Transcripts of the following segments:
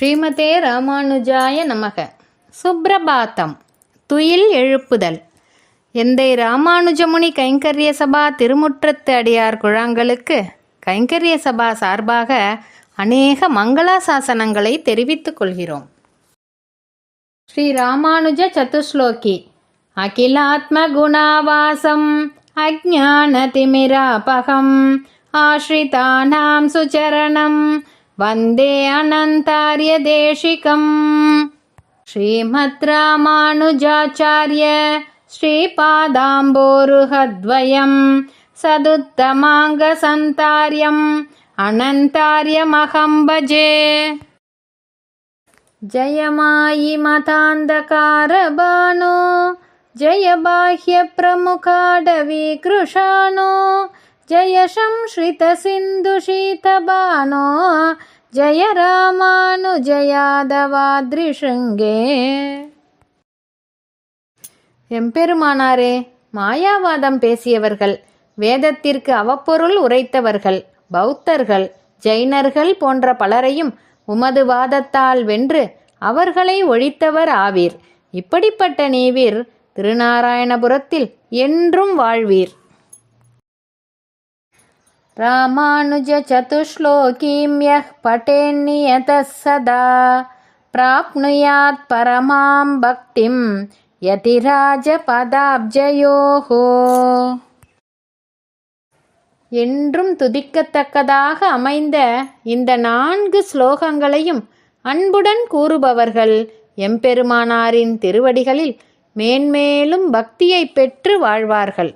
ஸ்ரீமதே ராமானுஜாய நமக. சுப்ரபாத்தம். துயில் எழுப்புதல். எந்தை ராமானுஜமுனி கைங்கரிய சபா திருமுற்றத்து அடியார் குழாங்களுக்கு கைங்கரிய சபா சார்பாக அநேக மங்களாசாசனங்களை தெரிவித்துக் கொள்கிறோம். ஸ்ரீ ராமானுஜ சதுஸ்லோகி. அகிலாத்ம குணாவாசம். அஜானதிமிராபகம் ஆஸ்ரிதானாம் சுச்சரணம் वन्दे अनन्तार्यदेशिकम्। श्रीमद्रामानुजाचार्य श्रीपादाम्बोरुहद्वयं सदुत्तमाङ्गसन्तार्यम् अनन्तार्यमहं भजे जय मायि मतान्धकारबाणो जय बाह्यप्रमुखाडवीकृशानो जय संश्रितसिन्धुशीतबाणो जय ராமானுஜயாதவாத்ரிஷங்கே எம்பெருமானாரே மாயாவாதம் பேசியவர்கள் வேதத்திற்கு அவப்பொருள் உரைத்தவர்கள் பௌத்தர்கள் ஜைனர்கள் போன்ற பலரையும் உமது வாதத்தால் வென்று அவர்களை ஒழித்தவர் ஆவீர். இப்படிப்பட்ட நீவீர் திருநாராயணபுரத்தில் என்றும் வாழ்வீர். रामानुजचतुश्लोकीं यः पठेन्नियतः सदा प्राप्नुयात् परमां भक्तिं யதிராஜபதாப்ஜயோः என்றும் துதிக்கத்தக்கதாக அமைந்த இந்த நான்கு ஸ்லோகங்களையும் அன்புடன் கூறுபவர்கள் எம்பெருமானாரின் திருவடிகளில் மேன்மேலும் பக்தியை பெற்று வாழ்வார்கள்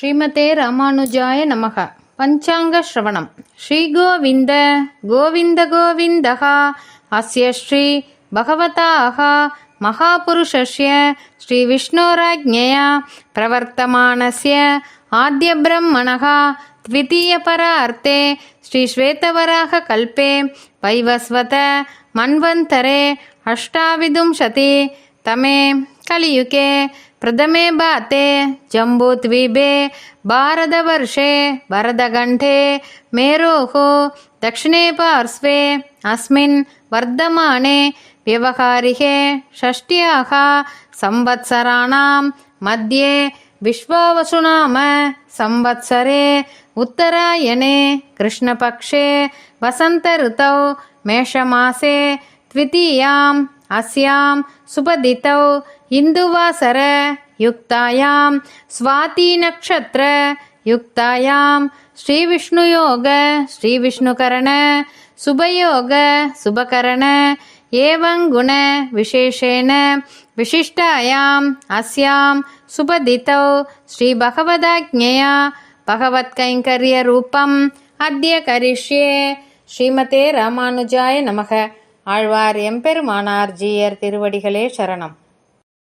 ஸ்ரீமதே ராமானுஜாய நமக. பஞ்சாங்க ஸ்ரவணம். ஸ்ரீ கோவிந்த கோவிந்த கோவிந்தகா அஸ்ய ஸ்ரீ பகவதாக மகாபுருஷஸ்ய ஸ்ரீ விஷ்ணோராஜ்ஞயா. பிரவர்த்தமானஸ்ய. ஆத்யபிரம்மணகா द्वितीयपरार्थे श्रीश्वेतवराहकल्पे वैवस्वत मन्वन्तरे अष्टाविंशति तमे कलियुगे प्रथमे बाते जम्बूद्वीपे भारतवर्षे वरदगण्ठे मेरोः दक्षिणे पार्श्वे अस्मिन् वर्धमाने व्यवहारिके षष्ट्याः संवत्सराणां मध्ये विश्वावसुनाम संवत्सरे उत्तरायणे कृष्णपक्षे वसन्त ऋतौ मेषमासे द्वितीयाम् अस्यां शुभदितौ इन्दुवासरयुक्तायां स्वातिनक्षत्रयुक्तायां श्रीविष्णुयोग श्रीविष्णुकरणशुभयोगशुभकरण एवं गुण विशेषेण विशिष्टायाम् अस्यां सुपदितौ श्रीभगवदाज्ञया भगवत्कैङ्कर्यरूपम् अद्य करिष्ये ஸ்ரீமதே ராமானுஜாய நமக ஆழ்வார் எம்பெருமானார் ஜீயர் திருவடிகளே சரணம்